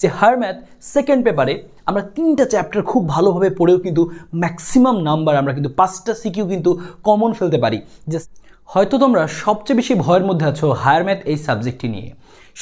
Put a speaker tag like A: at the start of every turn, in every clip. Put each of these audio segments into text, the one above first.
A: যে হার math second পেপারে আমরা তিনটা চ্যাপ্টার খুব ভালোভাবে পড়েও কিন্তু ম্যাক্সিমাম নাম্বার আমরা কিন্তু পাঁচটা সিকিউ কিন্তু কমন ফেলতে পারি। জাস্ট হয়তো তোমরা সবচেয়ে বেশি ভয়ের মধ্যে আছো হায়ার ম্যাথ এই সাবজেক্টটি নিয়ে।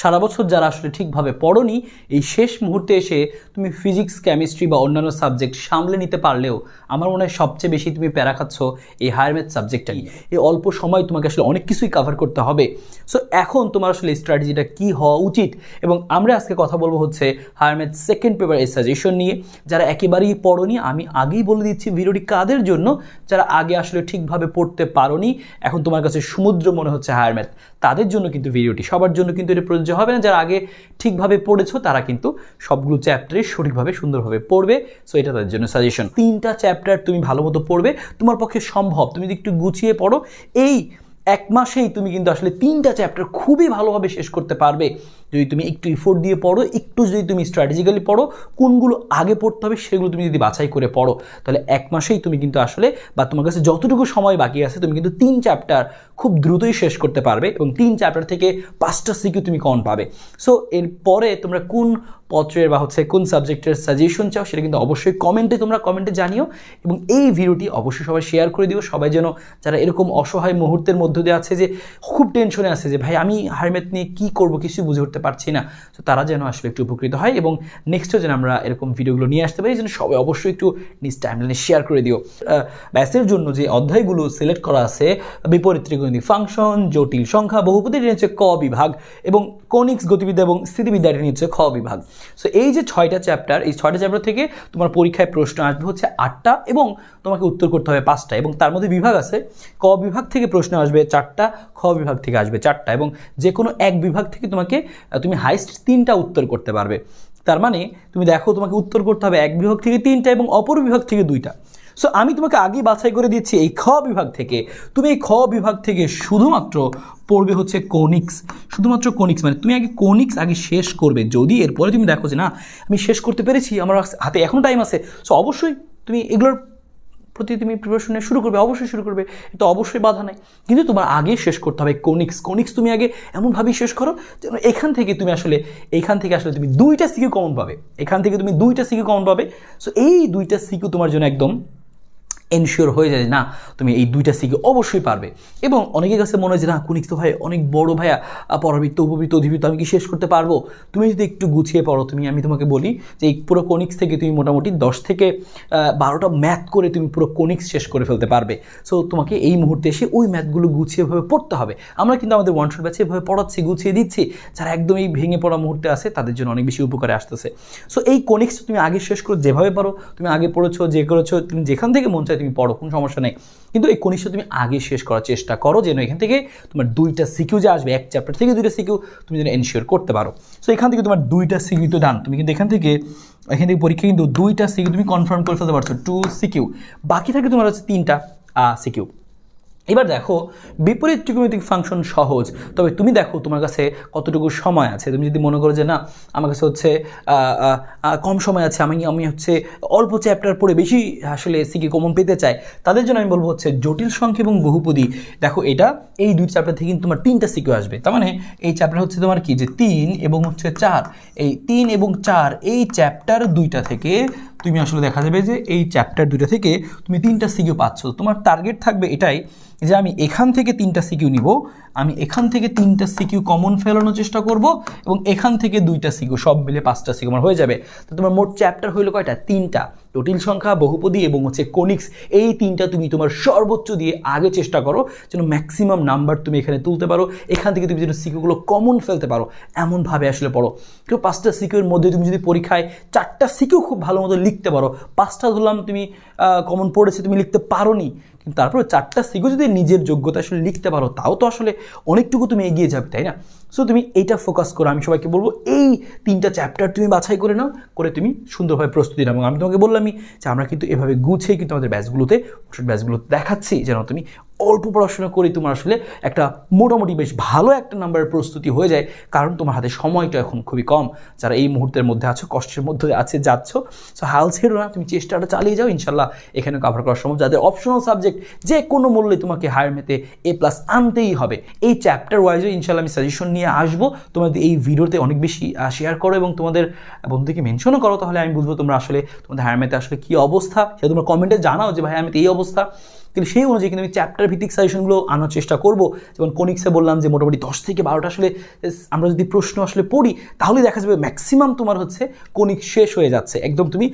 A: সারা বছর যারা আসলে ঠিকভাবে পড়নি, এই শেষ মুহূর্তে এসে তুমি ফিজিক্স কেমিস্ট্রি বা অন্যান্য সাবজেক্ট সামলে নিতে পারলেও আমার মনে হয় সবচেয়ে বেশি তুমি প্যারা খাচ্ছ এই হায়ার ম্যাথ সাবজেক্টটা নিয়ে। এই অল্প সময় তোমাকে আসলে অনেক কিছুই কভার করতে হবে। সো এখন তোমার আসলে স্ট্র্যাটেজিটা কী হওয়া উচিত? এবং আমরা আজকে কথা বলব হচ্ছে হায়ার ম্যাথ সেকেন্ড পেপার এই সাজেশন নিয়ে। যারা একেবারেই পড়নি, আমি আগেই বলে দিচ্ছি ভিডিওটি কাদের জন্য? যারা আগে আসলে ঠিকভাবে পড়তে পারোনি, এখন তোমার কাছে সমুদ্র মনে হচ্ছে হায়ার ম্যাথ, তাদের জন্য কিন্তু ভিডিওটি সবার জন্য কিন্তু এটা প্রযোজ্য হবে না। যারা আগে ঠিকভাবে পড়েছো, তারা কিন্তু সবগুলো চ্যাপ্টারে সঠিকভাবে সুন্দরভাবে পড়বে। সো এটা তাদের জন্য সাজেশন তিনটা চ্যাপ্টার তুমি ভালো মতো পড়বে, তোমার পক্ষে সম্ভব। তুমি যদি একটু গুছিয়ে পড়ো, এই এক মাসেই তুমি কিন্তু আসলে তিনটা চ্যাপ্টার খুবই ভালোভাবে শেষ করতে পারবে। যদি তুমি একটু ইফোর্ট দিয়ে পড়ো, একটু যদি তুমি স্ট্র্যাটেজিক্যালি পড়ো, কোনগুলো আগে পড়তে হবে সেগুলো তুমি যদি বাছাই করে পড়ো, তাহলে এক মাসেই তুমি কিন্তু আসলে বা তোমার কাছে যতটুকু সময় বাকি আছে, তুমি কিন্তু তিন চ্যাপ্টার খুব দ্রুতই শেষ করতে পারবে এবং তিন চ্যাপ্টার থেকে পাঁচটা সিকিউ তুমি কমন পাবে। সো এরপরে তোমরা কোন পত্রের বা হচ্ছে কোন সাবজেক্টের সাজেশন চাও সেটা কিন্তু অবশ্যই কমেন্টে তোমরা কমেন্টে জানিও এবং এই ভিডিওটি অবশ্যই সবাই শেয়ার করে দিও। সবাই যেন যারা এরকম অসহায় মুহূর্তের মধ্য দিয়ে আছে যে, খুব টেনশনে আছে যে, ভাই, আমি হারমেত নিয়ে কী করব? কিছু বুঝে উঠতে পারছি না। তো তারা যেন আসলে একটু উপকৃত হয় এবং নেক্সটও যেন আমরা এরকম ভিডিওগুলো নিয়ে আসতে পারি যেন সবাই অবশ্যই একটু নিজ টাইমলাইনে শেয়ার করে দিও। ব্যাসের জন্য যে অধ্যায়গুলো সিলেক্ট করা আছে, বিপরীত ত্রিকোণমিতিক ফাংশন জটিল সংখ্যা, বহুপদী এটা হচ্ছে ক বিভাগ এবং কনিক্স গতিবিদ্যা এবং স্থিতিবিদ্যা এটা হচ্ছে খ বিভাগ। সো এই যে ছয়টা চ্যাপ্টার এই ছয়টা চ্যাপ্টার থেকে তোমার পরীক্ষায় প্রশ্ন আসবে হচ্ছে আটটা এবং তোমাকে উত্তর করতে হবে পাঁচটা এবং তার মধ্যে বিভাগ আছে। ক বিভাগ থেকে প্রশ্ন আসবে চারটা, খ বিভাগ থেকে আসবে চারটা এবং যে কোনো এক বিভাগ থেকে তোমাকে তুমি হাইস্ট তিনটা উত্তর করতে পারবে। তার মানে তুমি দেখো তোমাকে উত্তর করতে হবে এক বিভাগ থেকে তিনটা এবং অপর বিভাগ থেকে দুইটা। সো আমি তোমাকে আগেই বাছাই করে দিচ্ছি এই খ বিভাগ থেকে। তুমি এই খ বিভাগ থেকে শুধুমাত্র পড়বে হচ্ছে কোনিক্স শুধুমাত্র কোনিক্স মানে তুমি আগে কোনিক্স আগে শেষ করবে। যদি এরপরে তুমি দেখো যে না, আমি শেষ করতে পেরেছি, আমার হাতে এখনও টাইম আছে। সো অবশ্যই তুমি এগুলোর প্রতি তুমি প্রিপারেশনে শুরু করবে, অবশ্যই শুরু করবে এটা অবশ্যই বাধা নাই। কিন্তু তোমার আগে শেষ করতে হবে কোনিক্স কোনিক্স তুমি আগে এমনভাবেই শেষ করো যেন এখান থেকে তুমি আসলে, এখান থেকে আসলে তুমি দুইটা সিকিউ কমন পাবে। এখান থেকে তুমি দুইটা সিকিউ কমন পাবে। সো এই দুইটা সিকিউ তোমার জন্য একদম এনশিওর হয়ে যায় না, তুমি এই দুইটা সিকে অবশ্যই পারবে। এবং অনেকের কাছে মনে হয় যে না কুনিক তো ভাই অনেক বড় ভাইয়া পরাবৃত্ত, উপবৃত্ত, অধিবৃত্ত, আমি কি শেষ করতে পারব? তুমি যদি একটু গুছিয়ে পড়ো, তুমি, আমি তোমাকে বলি যে এই পুরো কোনিক্স থেকে তুমি মোটামুটি দশ থেকে বারোটা ম্যাথ করে তুমি পুরো কোনিক্স শেষ করে ফেলতে পারবে। সো তোমাকে এই মুহূর্তে এসে ওই ম্যাথগুলো গুছিয়ে ভাবে পড়তে হবে। আমরা কিন্তু আমাদের ওয়ান শট ব্যাচে এভাবে পড়াচ্ছি, গুছিয়ে দিচ্ছি। যারা একদমই ভেঙে পড়া মুহূর্তে আছে, তাদের জন্য অনেক বেশি উপকারে আসতেছে। সো এই কোনিক্স তুমি আগে শেষ করো, যেভাবে পারো। তুমি আগে পড়েছো, যে করেছ, তুমি যেখান থেকে মন চায় তুমি পড়ো, কোনো সমস্যা নেই। কিন্তু এই কনিষ্ঠ তুমি আগে শেষ করার চেষ্টা করো যেন এখান থেকে তোমার দুইটা সিকিউ যে আসবে, এক চ্যাপ্টার থেকে দুইটা সিকিউ তুমি যেন এনশিওর করতে পারো। সো এখান থেকে তোমার দুইটা সিকিউ তো ডান তুমি কিন্তু এখান থেকে এখান থেকে পরীক্ষা কিন্তু দুইটা সিকিউ তুমি কনফার্ম করে ফেলতে পারছ টু সিকিউ। বাকি থাকে তোমার হচ্ছে তিনটা সিকিউ। এবার দেখো, বিপরীত ত্রিকোণমিতিক ফাংশন সহজ, তবে তুমি দেখো তোমার কাছে কতটুকু সময় আছে। তুমি যদি মনে করো যে না, আমার কাছে হচ্ছে কম সময় আছে, আমি আমি হচ্ছে অল্প চ্যাপ্টার পড়ে বেশি আসলে সিকে কমন পেতে চাই, তাদের জন্য আমি বলব হচ্ছে জটিল সংখ্যা এবং বহুপদী। দেখো, এটা এই দুই চ্যাপ্টার থেকে কিন্তু তোমার তিনটা সিকিউ আসবে। তার মানে এই চ্যাপ্টার হচ্ছে তোমার কি? যে তিন এবং হচ্ছে চার। এই তিন এবং চার, এই চ্যাপ্টার দুইটা থেকে তুমি আসলে দেখা যাবে যে এই চ্যাপ্টার দুটো থেকে তুমি তিনটা সিকিউ পাচ্ছ। তোমার টার্গেট থাকবে এটাই যে আমি এখান থেকে তিনটা সিকিউ নিব, আমি এখান থেকে তিনটা সিকিউ কমন ফেলানোর চেষ্টা করব এবং এখান থেকে দুইটা সিকিউ সব মিলে পাঁচটা সিকিউ আমার হয়ে যাবে। তো তোমার মোট চ্যাপ্টার হইল কয়টা? তিনটা। জটিল সংখ্যা, বহুপদী এবং হচ্ছে কোনিক্স, এই তিনটা তুমি তোমার সর্বোচ্চ দিয়ে আগে চেষ্টা করো, যেন ম্যাক্সিমাম নাম্বার তুমি এখানে তুলতে পারো, এখান থেকে তুমি যেন সিকিউগুলো কমন ফেলতে পারো, এমনভাবে আসলে পড়ো। কেউ পাঁচটা সিকিউর মধ্যে তুমি যদি পরীক্ষায় চারটা সিকিউ খুব ভালো মতো লিখতে পারো, পাঁচটা ধরলাম তুমি কমন পড়েছে তুমি লিখতে পারো নি কিন্তু তারপরে চারটা সিগো যদি নিজের যোগ্যতা আসলে লিখতে পারো, তাও তো আসলে অনেকটুকু তুমি এগিয়ে যাবে, তাই না? সো তুমি এইটা ফোকাস করো। আমি সবাইকে বলব, এই তিনটা চ্যাপ্টার তুমি বাছাই করে নাও, করে তুমি সুন্দরভাবে প্রস্তুতি নাও। আমি তোমাকে বললামই যে আমরা কিন্তু এভাবে গুছিয়ে কিন্তু আমাদের ব্যাচগুলোতে ব্যাচগুলো দেখাচ্ছি যেন তুমি অল্প পড়াশোনা করে তোমার আসলে একটা মোটামুটি বেশ ভালো একটা নাম্বারের প্রস্তুতি হয়ে যায়। কারণ তোমার হাতে সময়টা এখন খুবই কম। যারা এই মুহূর্তের মধ্যে আছো, কষ্টের মধ্যে আছে, যাচ্ছ। সো হাল ছেড়ো না, তুমি চেষ্টাটা চালিয়ে যাও, ইনশাল্লাহ এখানে কভার করা সম্ভব। যাদের অপশনাল সাবজেক্ট যে কোনো মূল্যে তোমাকে হায়ার মেতে এ প্লাস আনতেই হবে। এই চ্যাপ্টার ওয়াইজও ইনশাল্লাহ আমি সাজেশন নিয়ে আসব। তোমাদের এই ভিডিওতে অনেক বেশি শেয়ার করো এবং তোমাদের বন্ধুকে মেনশনও করো। তাহলে আমি বুঝব তোমরা আসলে তোমাদের হায়ার মেতে আসলে কী অবস্থা। সেটা তোমরা কমেন্টে জানাও যে, ভাই, আমি এই অবস্থা। কিন্তু সেই অনুযায়ী কিন্তু আমি চ্যাপ্টার ভিত্তিক সাজেশনগুলো আনার চেষ্টা করব। যেমন কোনিক্সে বললাম যে মোটামুটি দশ থেকে বারোটা আসলে আমরা যদি প্রশ্ন আসলে পড়ি, তাহলে দেখা যাবে ম্যাক্সিমাম তোমার হচ্ছে কোনিক্স শেষ হয়ে যাচ্ছে। একদম তুমি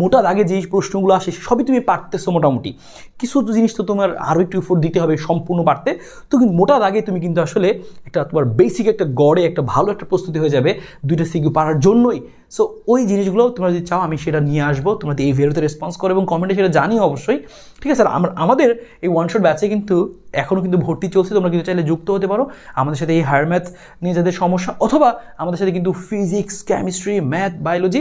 A: মোটা দাগে যেই প্রশ্নগুলো আসে, সবই তুমি পারতেছো মোটামুটি। কিছু জিনিস তো তোমার আরও একটু এফোর্ট দিতে হবে সম্পূর্ণ পারতে। তো কিন্তু মোটা দাগে তুমি কিন্তু আসলে একটা তোমার বেসিক একটা গড়ে একটা ভালো একটা প্রস্তুতি হয়ে যাবে। দুইটা সিকিউ পারার জন্যই। সো ওই জিনিসগুলো তোমরা যদি চাও, আমি সেটা নিয়ে আসব, তোমরা এই ভিডিওতে রেসপন্স করো এবং কমেন্টে সেটা জানিও অবশ্যই, ঠিক আছে? আমাদের এই ওয়ান শট ব্যাচে কিন্তু এখনও কিন্তু ভর্তি চলছে, তোমরা কিন্তু চাইলে যুক্ত হতে পারো। আমাদের সাথে এই হায়ার ম্যাথ নিয়ে যাদের সমস্যা, অথবা আমাদের সাথে কিন্তু ফিজিক্স কেমিস্ট্রি ম্যাথ বায়োলজি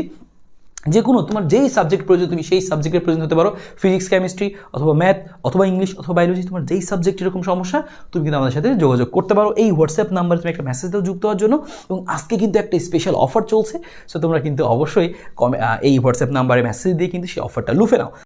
A: যে কোনো তোমার যেই সাবজেক্ট প্রয়োজন, তুমি সেই সাবজেক্টের প্রয়োজন হতে পারো। ফিজিক্স কেমিস্ট্রি অথবা ম্যাথ অথবা ইংলিশ অথবা বায়োলজি তোমার যেই সাবজেক্ট এরকম সমস্যা, তুমি কিন্তু আমাদের সাথে যোগাযোগ করতে পারো। এই হোয়াটসঅ্যাপ নাম্বারে তুমি একটা মেসেজ দাও যুক্ত হওয়ার জন্য এবং আজকে কিন্তু একটা স্পেশাল অফার চলছে। সো তোমরা কিন্তু অবশ্যই কমে এই হোয়াটসঅ্যাপ নাম্বারে মেসেজ দিয়ে কিন্তু সেই অফারটা লুফে নাও।